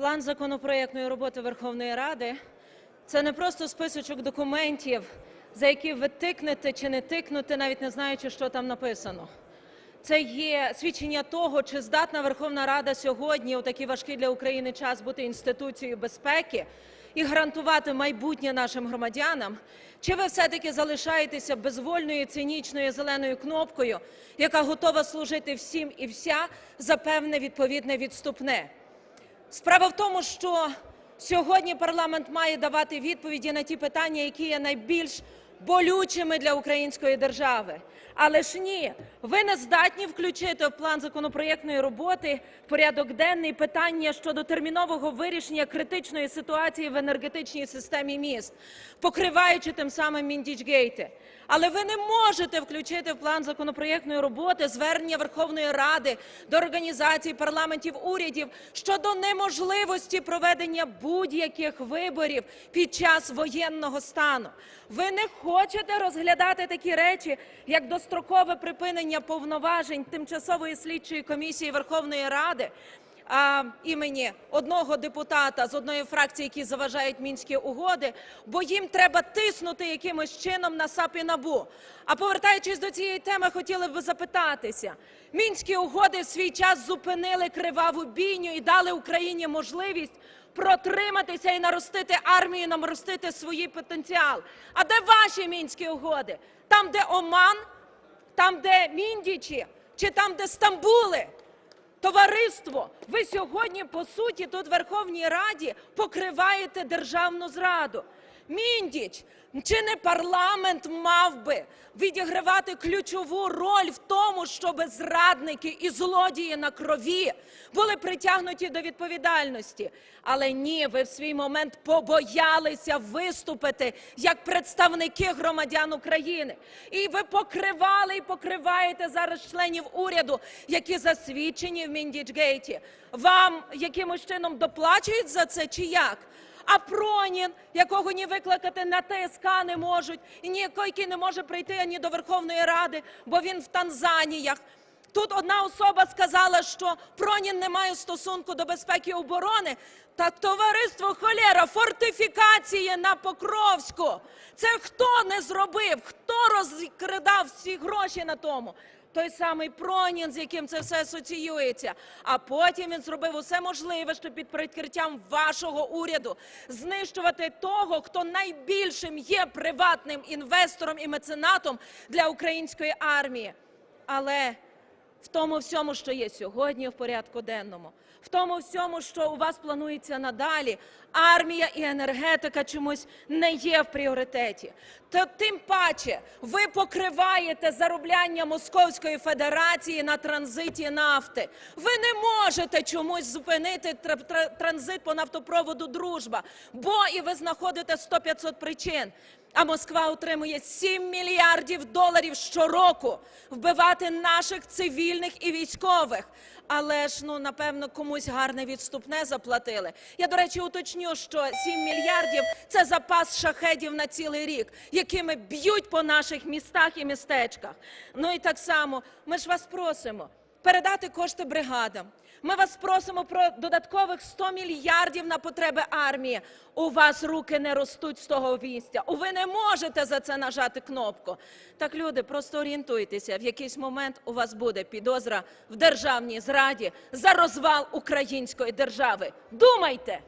План законопроєктної роботи Верховної Ради це не просто списочок документів, за які ви тикнете чи не тикнете, навіть не знаючи, що там написано. Це є свідчення того, чи здатна Верховна Рада сьогодні, у такий важкий для України час, бути інституцією безпеки і гарантувати майбутнє нашим громадянам, чи ви все-таки залишаєтеся безвольною, цинічною зеленою кнопкою, яка готова служити всім і вся за певне відповідне відступне. Справа в тому, що сьогодні парламент має давати відповіді на ті питання, які є найбільш болючими для української держави. Але ж ні, ви не здатні включити в план законопроєктної роботи порядок денний питання щодо термінового вирішення критичної ситуації в енергетичній системі міст, покриваючи тим самим Міндічгейти. Але ви не можете включити в план законопроєктної роботи звернення Верховної Ради до організацій, парламентів, урядів щодо неможливості проведення будь-яких виборів під час воєнного стану. Ви не хочете розглядати такі речі, як дострокове припинення повноважень тимчасової слідчої комісії Верховної Ради імені одного депутата з одної фракції, які заважають мінські угоди, бо їм треба тиснути якимось чином на САП і НАБУ. А повертаючись до цієї теми, хотіли б запитатися: мінські угоди в свій час зупинили криваву бійню і дали Україні можливість протриматися і наростити армію, наростити свій потенціал. А де ваші мінські угоди? Там, де Оман, там, де Міндічі, чи там, де Стамбули? Товариство, ви сьогодні по суті тут в Верховній Раді покриваєте державну зраду. Міндіч, чи не парламент мав би відігравати ключову роль в тому, щоб зрадники і злодії на крові були притягнуті до відповідальності? Але ні, ви в свій момент побоялися виступити як представники громадян України. І ви покривали і покриваєте зараз членів уряду, які засвідчені в Міндічгейті. Вам якимось чином доплачують за це чи як? А Пронін, якого ні викликати на ТСК не можуть, і ніякий який не може прийти ані до Верховної Ради, бо він в Танзаніях. Тут одна особа сказала, що Пронін не має стосунку до безпеки і оборони. Так товариство холєра, фортифікації на Покровську. Це хто не зробив? Хто розкрадав всі гроші на тому? Той самий Пронін, з яким це все асоціюється. А потім він зробив усе можливе, щоб під прикриттям вашого уряду знищувати того, хто найбільшим є приватним інвестором і меценатом для української армії. Але в тому всьому, що є сьогодні в порядку денному, в тому всьому, що у вас планується надалі, армія і енергетика чомусь не є в пріоритеті. То тим паче ви покриваєте заробляння Московської Федерації на транзиті нафти. Ви не можете чомусь зупинити тр- тр- транзит по нафтопроводу Дружба, бо і ви знаходите 100-500 причин. А Москва отримує 7 мільярдів доларів щороку вбивати наших цивільних і військових. Але ж ну напевно комусь гарне відступне заплатили. Я до речі уточню, що 7 мільярдів це запас шахедів на цілий рік, якими б'ють по наших містах і містечках. Ну і так само ми ж вас просимо передати кошти бригадам. Ми вас просимо про додаткових 100 мільярдів на потреби армії. У вас руки не ростуть з того місця. Ви не можете за це нажати кнопку. Так, люди, просто орієнтуйтеся. В якийсь момент у вас буде підозра в державній зраді за розвал української держави. Думайте!